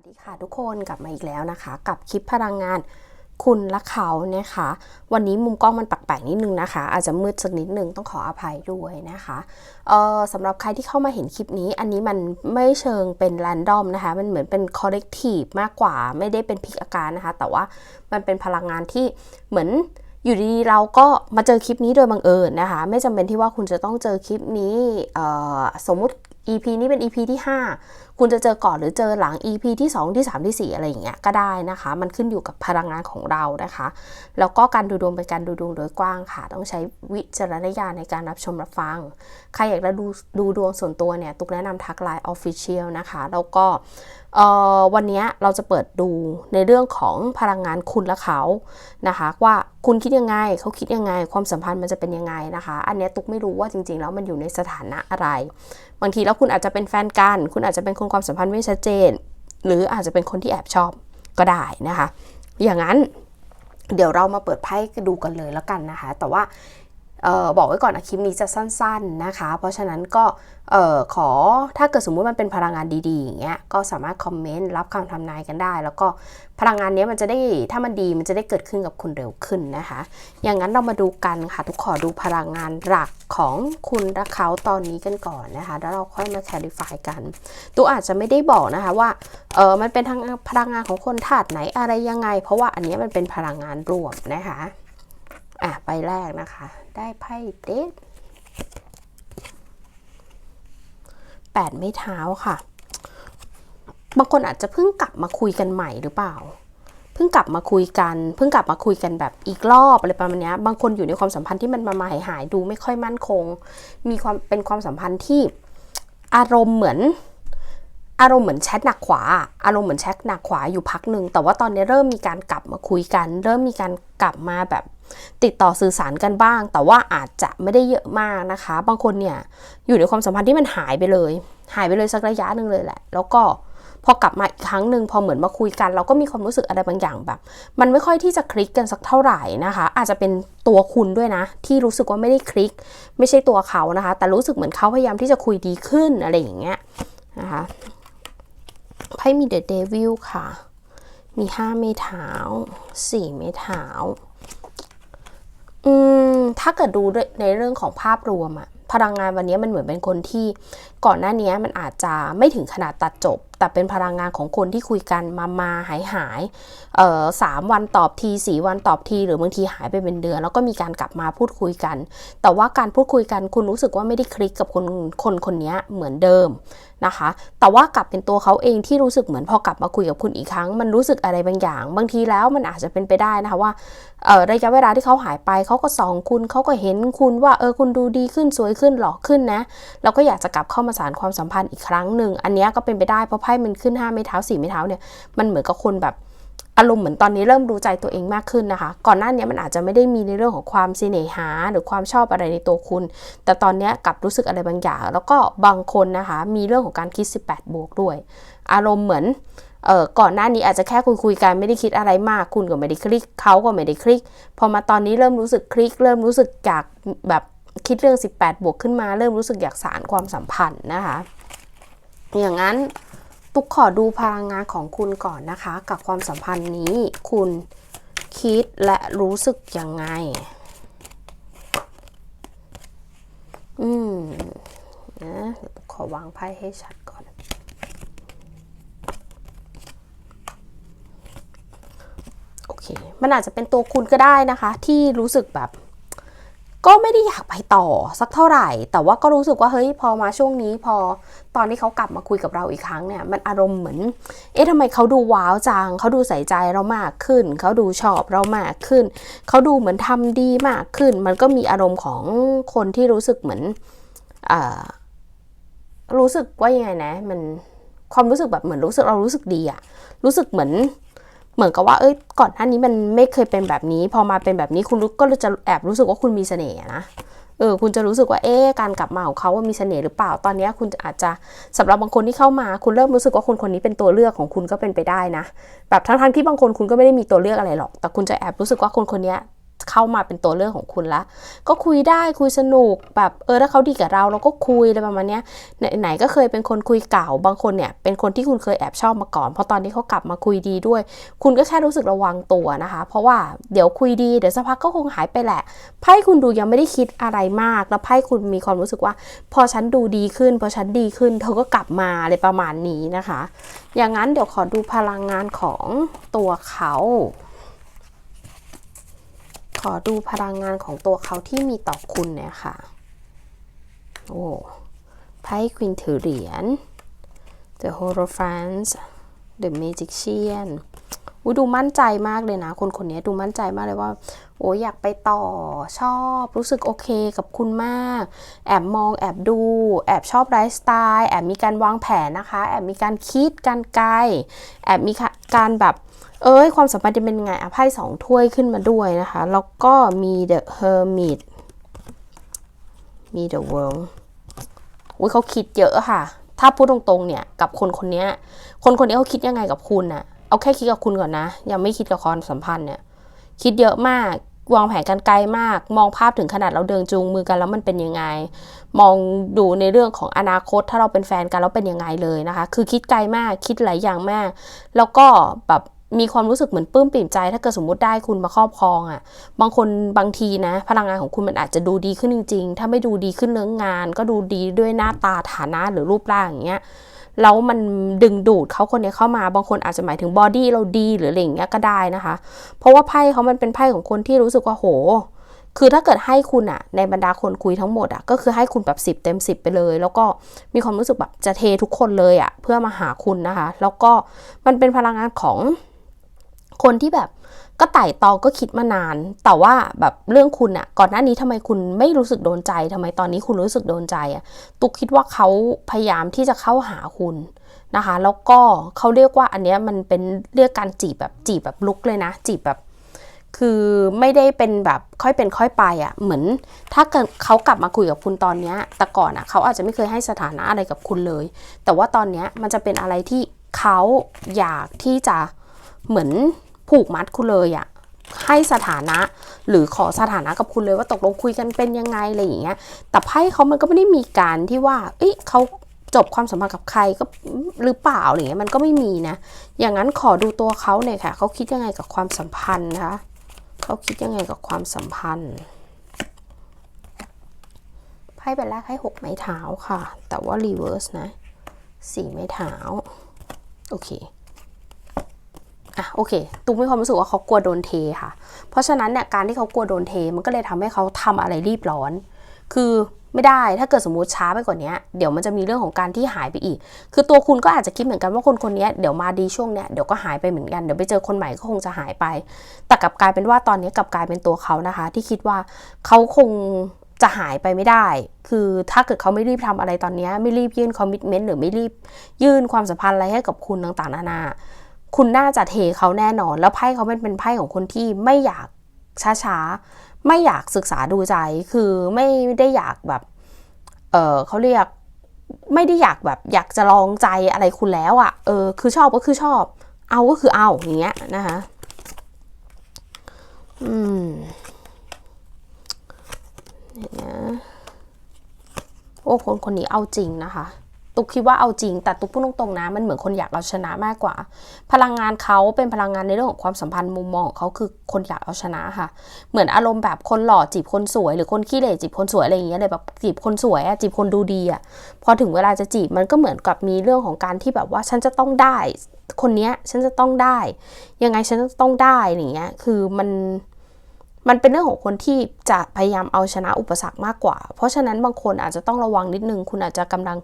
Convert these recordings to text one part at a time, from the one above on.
วัสดีค่ะทุกคนกลับมาอีกแล้วนะคะ กับคลิปพลังงานคุณและเขานะคะ วันนี้มุมกล้องมันแปลกๆนิดนึงนะคะ อาจจะมืดสักนิดนึงต้องขออภัยด้วยนะคะเอ่อสำหรับใครที่เข้ามาเห็นคลิปนี้ อันนี้มันไม่เชิงเป็นแรนดอมนะคะ มันเหมือนเป็นคอ l เลกทีฟมากกว่าไม่ได้เป็นพิกอาการนะคะ แต่ว่ามันเป็นพลังงานที่เหมือนอยู่ดีๆเราก็มาเจอคลิปนี้โดยบังเอิญนะคะ ไม่จำเป็นที่ว่าคุณจะต้องเจอคลิปนี้สมมุติ EP นี้เป็น EP ที่ 5 คุณจะเจอก่อนหรือเจอหลัง EP ที่ 2 ที่ 3 ที่ 4 อะไรอย่างเงี้ยก็ได้นะคะ มันขึ้นอยู่กับพลังงานของเรานะคะ แล้วก็การดูดวงเป็นการดูดวงโดยกว้างค่ะ ต้องใช้วิจารณญาณในการรับชมรับฟัง ใครอยากจะดูดูดวงส่วนตัวเนี่ย ตุกแนะนำทักไลน์ออฟฟิเชียลนะคะ แล้วก็วันนี้เราจะเปิดดูในเรื่องของพลังงานคุณและเขานะคะ ว่าคุณคิดยังไงเขาคิดยังไง ความสัมพันธ์มันจะเป็นยังไงนะคะ อันนี้ตุกไม่รู้ว่าจริงๆแล้วมันอยู่ในสถานะอะไร บางทีแล้วคุณอาจจะเป็นแฟนกัน คุณอาจจะเป็นคนความสัมพันธ์ไม่ชัดเจน หรืออาจจะเป็นคนที่แอบชอบก็ได้นะคะ อย่างนั้นเดี๋ยวเรามาเปิดไพ่ดูกันเลยแล้วกันนะคะ แต่ว่าออบอกไว้ก่อนนะคลิปนี้จะสั้น ๆนะคะ เพราะฉะนั้นก็ เอ่อขอถ้าเกิดสมมุติมันเป็นพลังงานดีๆอย่างเงี้ยก็สามารถคอมเมนต์รับคำทำนายกันได้ แล้วก็พลังงานนี้มันจะได้ถ้ามันดีมันจะได้เกิดขึ้นกับคุณเร็วขึ้นนะคะ อย่างนั้นเรามาดูกันค่ะ ทุกขอดูพลังงานหลักของคุณและเขาตอนนี้กันก่อนนะคะ แล้วเราค่อยมาแคลิฟายกันตัวอาจจะไม่ได้บอกนะคะว่าเออมันเป็นทางพลังงานของคนธาตุไหนอะไรยังไง เพราะว่าอันนี้มันเป็นพลังงานรวมนะคะอะไปแรกนะคะ ได้ไพ่เด็ด 8 ไม่เท้าค่ะ บางคนอาจจะเพิ่งกลับมาคุยกันใหม่หรือเปล่า เพิ่งกลับมาคุยกัน เพิ่งกลับมาคุยกันแบบอีกรอบอะไรประมาณนี้บางคนอยู่ในความสัมพันธ์ที่มันมามาหายหายดูไม่ค่อยมั่นคง มีความเป็นความสัมพันธ์ที่อารมณ์เหมือน อารมณ์เหมือนแชทหนักขวา อารมณ์เหมือนแชทหนักขวาอยู่พักหนึ่ง แต่ว่าตอนนี้เริ่มมีการกลับมาคุยกัน เริ่มมีการกลับมาแบบติดต่อสื่อสารกันบ้าง แต่ว่าอาจจะไม่ได้เยอะมากนะคะ บางคนเนี่ยอยู่ในความสัมพันธ์ที่มันหายไปเลย หายไปเลยสักระยะหนึ่งเลยแหละ แล้วก็พอกลับมาอีกครั้งหนึ่งพอเหมือนมาคุยกัน เราก็มีความรู้สึกอะไรบางอย่างแบบ มันไม่ค่อยที่จะคลิกกันสักเท่าไหร่นะคะ อาจจะเป็นตัวคุณด้วยนะ ที่รู้สึกว่าไม่ได้คลิก ไม่ใช่ตัวเขานะคะ แต่รู้สึกเหมือนเขาพยายามที่จะคุยดีขึ้นอะไรอย่างเงี้ยนะคะ ไพ่มีเดอะเดวิลค่ะ มีห้าเมเท้าสี่เมเท้าอืมถ้าเกิดดูในเรื่องของภาพรวมอะพลังงานวันนี้มันเหมือนเป็นคนที่ก่อนหน้านี้มันอาจจะไม่ถึงขนาดตัดจบ แต่เป็นพลังงานของคนที่คุยกันมามาหายหายเอ่อสามวันตอบทีสี่วันตอบที หรือบางทีหายไปเป็นเดือน แล้วก็มีการกลับมาพูดคุยกัน แต่ว่าการพูดคุยกันคุณรู้สึกว่าไม่ได้คลิกกับคนคนคนนี้เหมือนเดิมนะคะ แต่ว่ากลับเป็นตัวเขาเองที่รู้สึกเหมือนพอกลับมาคุยกับคุณอีกครั้ง มันรู้สึกอะไรบางอย่าง บางทีแล้วมันอาจจะเป็นไปได้นะคะว่าระยะเวลาที่เขาหายไปเขาก็ส่องคุณเขาก็เห็นคุณว่าเออคุณดูดีขึ้นสวยขึ้นหล่อขึ้นนะเราก็อยากจะกลับเข้ามาสานความสัมพันธ์อีกครั้งหนึ่งอันนี้ก็เป็นไปได้เพราะพ่มันขึ้น5ไม้เท้า4ไม้เท้าเนี่ยมันเหมือนกับคนแบบอารมณ์เหมือนตอนนี้เริ่มรู้ใจตัวเองมากขึ้นนะคะ ก่อนหน้านี้มันอาจจะไม่ได้มีในเรื่องของความเสน่หา หรือความชอบอะไรในตัวคุณ แต่ตอนนี้กลับรู้สึกอะไรบางอย่าง แล้วก็บางคนนะคะ มีเรื่องของการคิด 18 บวกด้วย อารมณ์เหมือนเออก่อนหน้านี้อาจจะแค่คุยคุยกันไม่ได้คิดอะไรมาก คุณก็ไม่ได้คลิกเขาก็ไม่ได้คลิก พอมาตอนนี้เริ่มรู้สึกคลิก เริ่มรู้สึกอยากแบบคิดเรื่อง 18 บวกขึ้นมา เริ่มรู้สึกอยากสารความสัมพันธ์นะคะ อย่างนั้น ตุกขอดูพลังงานของคุณก่อนนะคะ กับความสัมพันธ์นี้ คุณคิดและรู้สึกยังไง อืมนะเดี๋ยวตุกขอวางไพ่ให้ชัดก่อน โอเค มันอาจจะเป็นตัวคุณก็ได้นะคะ ที่รู้สึกแบบ ก็ไม่ได้อยากไปต่อสักเท่าไหร่ แต่ว่าก็รู้สึกว่าเฮ้ยพอมาช่วงนี้ พอตอนที่เขากลับมาคุยกับเราอีกครั้งเนี่ย มันอารมณ์เหมือน เอ๊ะทำไมเขาดูว้าวจังเขาดูใส่ใจเรามากขึ้น เขาดูชอบเรามากขึ้น เขาดูเหมือนทำดีมากขึ้น มันก็มีอารมณ์ของคนที่รู้สึกเหมือนอ่ารู้สึกว่ายังไงนะ มันความรู้สึกแบบเหมือนรู้สึกเรารู้สึกดีอะรู้สึกเหมือน เหมือนกับว่าเอ้ยก่อนหน้านี้มันไม่เคยเป็นแบบนี้ พอมาเป็นแบบนี้คุณก็จะแอบรู้สึกว่าคุณมีเสน่ห์นะเออคุณจะรู้สึกว่าเอ๊การกลับมาของเขาว่ามีเสน่ห์หรือเปล่าตอนนี้คุณอาจจะสำหรับบางคนที่เข้ามา คุณเริ่มรู้สึกว่าคนคนนี้เป็นตัวเลือกของคุณก็เป็นไปได้นะ แบบทั้งๆที่บางคนคุณก็ไม่ได้มีตัวเลือกอะไรหรอก แต่คุณจะแอบรู้สึกว่าคนคนนี้ เข้ามาเป็นตัวเลือกของคุณละ ก็คุยได้คุยสนุกแบบเออถ้าเขาดีกับเราเราก็คุยอะไรประมาณเนี้ยไหนไหนก็เคยเป็นคนคุยเก่าบางคนเนี่ยเป็นคนที่คุณเคยแอบชอบมาก่อนเพราะตอนนี้เขากลับมาคุยดีด้วย คุณก็แค่รู้สึกระวังตัวนะคะ เพราะว่าเดี๋ยวคุยดีเดี๋ยวสักพักก็คงหายไปแหละไพ่คุณดูยังไม่ได้คิดอะไรมาก แล้วไพ่คุณมีความรู้สึกว่า พอฉันดูดีขึ้น พอฉันดีขึ้น เธอก็กลับมาอะไรประมาณนี้นะคะ อย่างนั้นเดี๋ยวขอดูพลังงานของตัวเขา ขอดูพลังงานของตัวเขาที่มีต่อคุณเนี่ยค่ะ โอ้ไพ่ควินถือเหรียญ The Hierophant The Magician อุยดูมั่นใจมากเลยนะ คนคนนี้ดูมั่นใจมากเลยว่า โอ้ยอยากไปต่อชอบรู้สึกโอเคกับคุณมาก แอบมองแอบดู แอบชอบไลฟ์สไตล์แอบมีการวางแผนนะคะ แอบมีการคิดการไกลแอบมีการแบบเอ้ย ความสัมพันธ์จะเป็นไงอะไพ่สองถ้วยขึ้นมาด้วยนะคะ แล้วก็มี The Hermit มี The World อุ้ยเขาคิดเยอะค่ะ ถ้าพูดตรงๆเนี่ย กับคนคนนี้คนคนนี้เขาคิดยังไงกับคุณอะ เอาแค่คิดกับคุณก่อนนะ ยังไม่คิดกับความสัมพันธ์เนี่ย คิดเยอะมาก วางแผนกันไกลมาก มองภาพถึงขนาดเราเดินจูงมือกันแล้วมันเป็นยังไง มองดูในเรื่องของอนาคต ถ้าเราเป็นแฟนกันแล้วเป็นยังไงเลยนะคะ คือคิดไกลมาก คิดหลายอย่างมาก แล้วก็แบบมีความรู้สึกเหมือนปลื้มปิ่มใจ ถ้าเกิดสมมุติได้คุณมาครอบครองอะ่ะ บางคนบางทีนะ พลังงานของคุณมันอาจจะดูดีขึ้นจริง ๆ ถ้าไม่ดูดีขึ้นเรื่องงาน ก็ดูดีด้วยหน้าตาฐานะหรือรูปร่างอย่างเงี้ย แล้วมันดึงดูดเขาคนนี้เข้ามาบางคนอาจจะหมายถึงบอดี้เราดีหรืออะไรอย่างเงี้ยก็ได้นะคะ เพราะว่าไพ่เขามันเป็นไพ่ของคนที่รู้สึกว่าโห คือถ้าเกิดให้คุณอะในบรรดาคนคุยทั้งหมดอะก็คือให้คุณแบบ10 เต็ม 10 ไปเลย แล้วก็มีความรู้สึกแบบจะเททุกคนเลยอะเพื่อมาหาคุณนะคะ แล้วก็มันเป็นพลังงานของคนที่แบบ ก็ไต่ตองก็คิดมานาน แต่ว่าแบบเรื่องคุณอะก่อนหน้านี้ทำไมคุณไม่รู้สึกโดนใจทำไมตอนนี้คุณรู้สึกโดนใจอะตุกคิดว่าเขาพยายามที่จะเข้าหาคุณนะคะ แล้วก็เขาเรียกว่าอันเนี้ยมันเป็นเรียกการจีบแบบจีบแบบลุกเลยนะ จีบแบบ คือไม่ได้เป็นแบบค่อยเป็นค่อยไปอะ่ะ เหมือน ถ้าเกิดเขากลับมาคุยกับคุณตอนเนี้ย แต่ก่อนอะ่ะเขาอาจจะไม่เคยให้สถานะอะไรกับคุณเลย แต่ว่าตอนเนี้ยมันจะเป็นอะไรที่เขาอยากที่จะเหมือน ผูกมัดคุณเลยอะ่ะให้สถานะหรือขอสถานะกับคุณเลยว่าตกลงคุยกันเป็นยังไงอะไรอย่างเงี้ย แต่ไพ่เขามันก็ไม่ได้มีการที่ว่า เอ้ยเขาจบความสัมพันธ์กับใครก็หรือเปล่าอะไรเงี้ยมันก็ไม่มีนะ อย่างนั้นขอดูตัวเขาหน่อยค่ะ เขาคิดยังไงกับความสัมพันธ์นะคะเขาคิดยังไงกับความสัมพันธ์ไพ่ใบแรกให้หกไม้เท้าค่ะ แต่ว่ารีเวิร์สนะสี่ไม้เท้า โอเค อะโอเคตุ้มมีความรู้สึกว่าเขากลัวโดนเทค่ะ เพราะฉะนั้นเนี่ยการที่เขากลัวโดนเทมันก็เลยทำให้เขาทำอะไรรีบร้อน คือไม่ได้ถ้าเกิดสมมติช้าไปกว่านี้เดี๋ยวมันจะมีเรื่องของการที่หายไปอีก คือตัวคุณก็อาจจะคิดเหมือนกันว่าคนคนนี้เดี๋ยวมาดีช่วงเนี้ยเดี๋ยวก็หายไปเหมือนกันเดี๋ยวไปเจอคนใหม่ก็คงจะหายไป แต่กลับกลายเป็นว่าตอนนี้กลับกลายเป็นตัวเขานะคะ ที่คิดว่าเขาคงจะหายไปไม่ได้ คือถ้าเกิดเขาไม่รีบทำอะไรตอนนี้ไม่รีบยื่นคอมมิชเมนต์หรือไม่รีบยื่นความสัมพันธ์อะไรให้กับคุณต่างๆนานา คุณน่าจะเทเขาแน่นอน แล้วไพ่เขาเป็นเป็นไพ่ของคนที่ไม่อยากช้าๆ ไม่อยากศึกษาดูใจ คือไม่ได้อยากแบบ เออเขาเรียก ไม่ได้อยากแบบ อยากจะลองใจอะไรคุณแล้วอะ่ะ เออ คือชอบก็คือชอบ เอาก็คือเอาอย่างเงี้ยนะคะ อืมเนี่ยโอ้คนคนนี้เอาจริงนะคะ ตุกคิดว่าเอาจริง แต่ตุกพูดตรงๆนะ มันเหมือนคนอยากเอาชนะมากกว่า พลังงานเขาเป็นพลังงานในเรื่องของความสัมพันธ์มุมมองของเขาคือคนอยากเอาชนะค่ะ เหมือนอารมณ์แบบคนหล่อจีบคนสวย หรือคนขี้เหร่จีบคนสวยอะไรอย่างเงี้ยเลยแบบจีบคนสวยอะจีบคนดูดีอะพอถึงเวลาจะจีบมันก็เหมือนกับมีเรื่องของการที่แบบว่าฉันจะต้องได้ คนเนี้ยฉันจะต้องได้ ยังไงฉันจะต้องได้อย่างเงี้ยคือมัน มันเป็นเรื่องของคนที่จะพยายามเอาชนะอุปสรรคมากกว่า เพราะฉะนั้นบางคนอาจจะต้องระวังนิดนึง คุณอาจจะกำลัง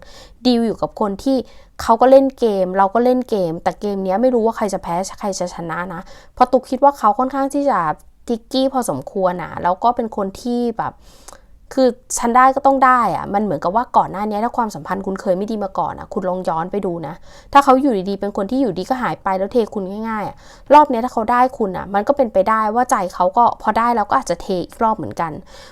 ดีลอยู่กับคนที่เขาก็เล่นเกม เราก็เล่นเกม แต่เกมนี้ไม่รู้ว่าใครจะแพ้ใครจะชนะนะ เพราะตุกคิดว่าเขาค่อนข้างที่จะทิกกี้พอสมควรนะแล้วก็เป็นคนที่แบบ คือฉันได้ก็ต้องได้อะมันเหมือนกับว่าก่อนหน้านี้ถ้าความสัมพันธ์คุณเคยไม่ดีมาก่อนอะคุณลองย้อนไปดูนะ ถ้าเขาอยู่ดีๆ เป็นคนที่อยู่ดีก็หายไปแล้วเทคุณง่ายๆอะรอบนี้ถ้าเขาได้คุณอะมันก็เป็นไปได้ว่าใจเขาก็พอได้แล้วก็อาจจะเทอีกรอบเหมือนกัน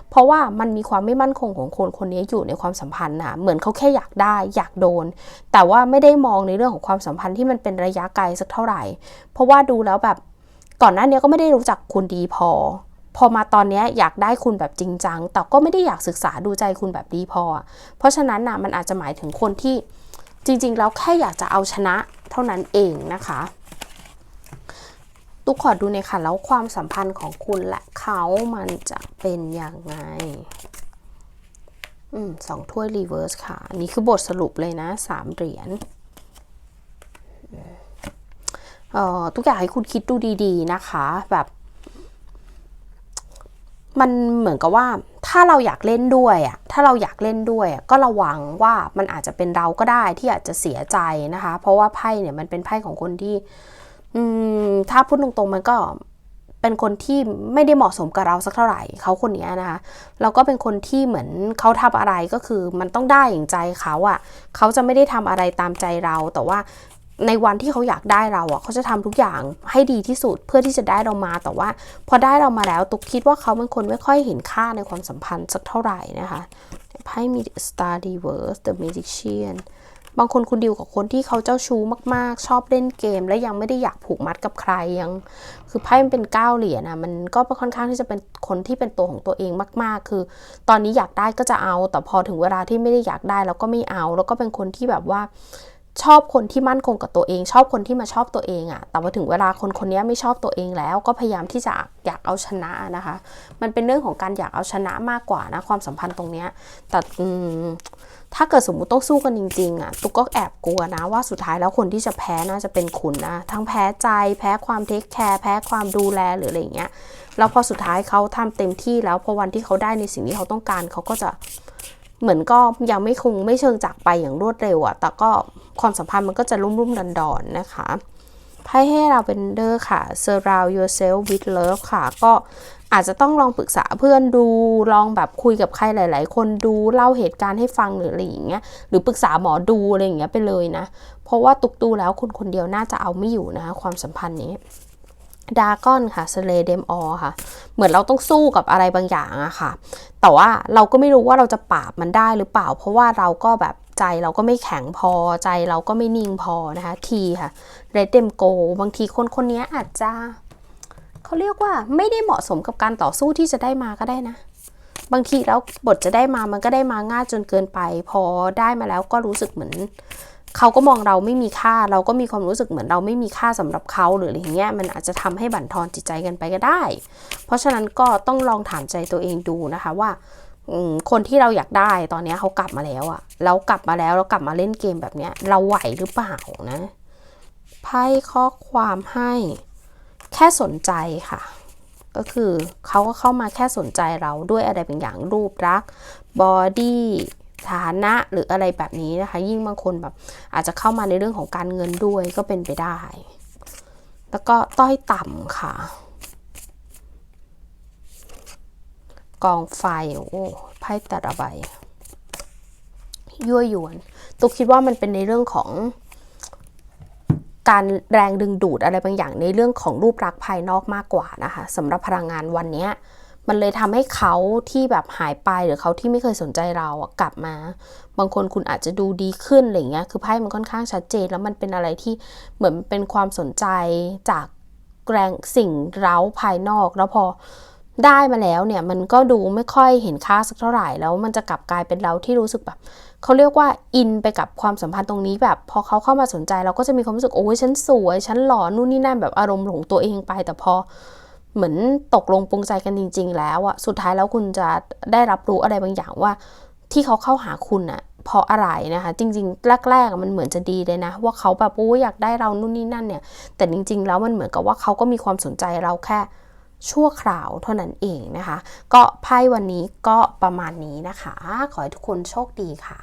เพราะว่ามันมีความไม่มั่นคงของคนคนนี้อยู่ในความสัมพันธ์นะเหมือนเขาแค่อยากได้อยากโดน แต่ว่าไม่ได้มองในเรื่องของความสัมพันธ์ที่มันเป็นระยะไกลสักเท่าไหร่ เพราะว่าดูแล้วแบบก่อนหน้านี้ก็ไม่ได้รู้จักคุณดีพอ พอมาตอนนี้อยากได้คุณแบบจริงจัง แต่ก็ไม่ได้อยากศึกษาดูใจคุณแบบดีพอ เพราะฉะนั้นนะมันอาจจะหมายถึงคนที่จริงๆแล้วแค่อยากจะเอาชนะเท่านั้นเองนะคะตุกขอดูในอยค่ะแล้วความสัมพันธ์ของคุณและเขามันจะเป็นยังไงอืมสองถ้วยรีเวิร์สค่ะ นี่คือบทสรุปเลยนะสามเหรียญเอ่อทุกอย่างให้คุณคิดดูดีๆนะคะ แบบ มันเหมือนกับว่าถ้าเราอยากเล่นด้วยอะถ้าเราอยากเล่นด้วยอะก็ระวังว่ามันอาจจะเป็นเราก็ได้ที่อาจจะเสียใจนะคะ เพราะว่าไพ่เนี่ยมันเป็นไพ่ของคนที่ อืมถ้าพูดตรงๆมันก็เป็นคนที่ไม่ได้เหมาะสมกับเราสักเท่าไหร่เขาคนนี้นะคะแล้วก็เป็นคนที่เหมือนเขาทำอะไรก็คือมันต้องได้อย่างใจเขาอะ่ะเขาจะไม่ได้ทำอะไรตามใจเรา แต่ว่า ในวันที่เขาอยากได้เราอะเขาจะทำทุกอย่างให้ดีที่สุดเพื่อที่จะได้เรามา แต่ว่า พอได้เรามาแล้วตุกคิดว่าเขาเป็นคนไม่ค่อยเห็นค่าในความสัมพันธ์สักเท่าไหร่นะคะไพ่มี Star Reverse The Magician บางคนคุณดิวกับคนที่เขาเจ้าชู้มากๆ ชอบเล่นเกม และยังไม่ได้อยากผูกมัดกับใครยัง คือไพ่มันเป็นก้าวเหรียญนะมันก็ค่อนข้างที่จะเป็นคนที่เป็นตัวของตัวเองมาก ๆ คือ ตอนนี้อยากได้ก็จะเอา แต่พอถึงเวลาที่ไม่ได้อยากได้แล้วก็ไม่เอา แล้วก็เป็นคนที่แบบว่า ชอบคนที่มั่นคงกับตัวเอง ชอบคนที่มาชอบตัวเองอะแต่พอถึงเวลาคนคนนี้ไม่ชอบตัวเองแล้ว ก็พยายามที่จะอยากเอาชนะนะคะ มันเป็นเรื่องของการอยากเอาชนะมากกว่านะความสัมพันธ์ตรงเนี้ยแต่อืมถ้าเกิดสมมุติต้องสู้กันจริงๆอะตุ๊กก็แอบกลัวนะว่าสุดท้ายแล้วคนที่จะแพ้น่าจะเป็นคุณนะทั้งแพ้ใจแพ้ความเทคแคร์แพ้ความดูแลหรืออะไรเงี้ยแล้วพอสุดท้ายเขาทำเต็มที่แล้วพอวันที่เขาได้ในสิ่งที่เขาต้องการเขาก็จะ เหมือนก็ยังไม่คงไม่เชิงจากไปอย่างรวดเร็วอะแต่ก็ความสัมพันธ์มันก็จะรุ่มรุ่มดอนดอนนะคะไพ่ให้เราเป็นเดอร์ค่ะ surround yourself with love ค่ะ ก็อาจจะต้องลองปรึกษาเพื่อนดู ลองแบบคุยกับใครหลาย ๆ คนดู เล่าเหตุการณ์ให้ฟังหรืออะไรอย่างเงี้ย หรือปรึกษาหมอดูอะไรอย่างเงี้ยไปเลยนะ เพราะว่าตุกดูแล้วคุณคนเดียวน่าจะเอาไม่อยู่นะคะความสัมพันธ์นี้ ดาก้อนค่ะสเลเดมออค่ะ เหมือนเราต้องสู้กับอะไรบางอย่างอะค่ะ แต่ว่าเราก็ไม่รู้ว่าเราจะปราบมันได้หรือเปล่า เพราะว่าเราก็แบบใจเราก็ไม่แข็งพอใจเราก็ไม่นิ่งพอนะคะทีค่ะเรดเดมโกบางทีคนคนนี้อาจจะเขาเรียกว่าไม่ได้เหมาะสมกับการต่อสู้ที่จะได้มาก็ได้นะ บางทีแล้วบทจะได้มามันก็ได้มาง่ายจนเกินไป พอได้มาแล้วก็รู้สึกเหมือน เขาก็มองเราไม่มีค่า เราก็มีความรู้สึกเหมือนเราไม่มีค่าสำหรับเขาหรืออะไรเงี้ยมันอาจจะทำให้บั่นทอนจิตใจกันไปก็ได้ เพราะฉะนั้นก็ต้องลองถามใจตัวเองดูนะคะว่าคนที่เราอยากได้ตอนนี้เขากลับมาแล้วอะแล้วกลับมาแล้วเรากลับมาเล่นเกมแบบเนี้ย เราไหวหรือเปล่านะไพ่ข้อความให้แค่สนใจค่ะ ก็คือเขาก็เข้ามาแค่สนใจเราด้วยอะไรเป็นอย่างรูปรักบอดี้ ฐานะหรืออะไรแบบนี้นะคะ ยิ่งบางคนแบบอาจจะเข้ามาในเรื่องของการเงินด้วยก็เป็นไปได้ แล้วก็ต้อยต่ำค่ะ กองไฟโอ้ไพ่แต่ละใบยั่วยวนตุกคิดว่ามันเป็นในเรื่องของการแรงดึงดูดอะไรบางอย่างในเรื่องของรูปลักษณ์ภายนอกมากกว่านะคะสำหรับพลังงานวันนี้ มันเลยทำให้เขาที่แบบหายไปหรือเขาที่ไม่เคยสนใจเราอะกลับมา บางคนคุณอาจจะดูดีขึ้นอะไรเงี้ยคือไพ่มันค่อนข้างชัดเจน แล้วมันเป็นอะไรที่เหมือนเป็นความสนใจจากแรงสิ่งเร้าภายนอก แล้วพอได้มาแล้วเนี่ยมันก็ดูไม่ค่อยเห็นค่าสักเท่าไหร่แล้วมันจะกลับกลายเป็นเราที่รู้สึกแบบเขาเรียกว่าอินไปกับความสัมพันธ์ตรงนี้แบบ พอเขาเข้ามาสนใจเราก็จะมีความรู้สึกโอ้ยฉันสวยฉันหล่อนู่นนี่นั่นแบบอารมณ์หลงตัวเองไปแต่พอ เหมือนตกลงปรงใจกันจริง ๆ แล้วอะสุดท้ายแล้วคุณจะได้รับรู้อะไรบางอย่างว่า ที่เขาเข้าหาคุณอะเพราะอะไรนะคะ จริงๆ แรกๆมันเหมือนจะดีเลยนะ ว่าเขาแบบโอ้อยากได้เรานู่นนี่นั่นเนี่ย แต่จริง ๆ แล้วมันเหมือนกับว่าเขาก็มีความสนใจเราแค่ชั่วคราวเท่านั้นเองนะคะ ก็ไพ่วันนี้ก็ประมาณนี้นะคะ ขอให้ทุกคนโชคดีค่ะ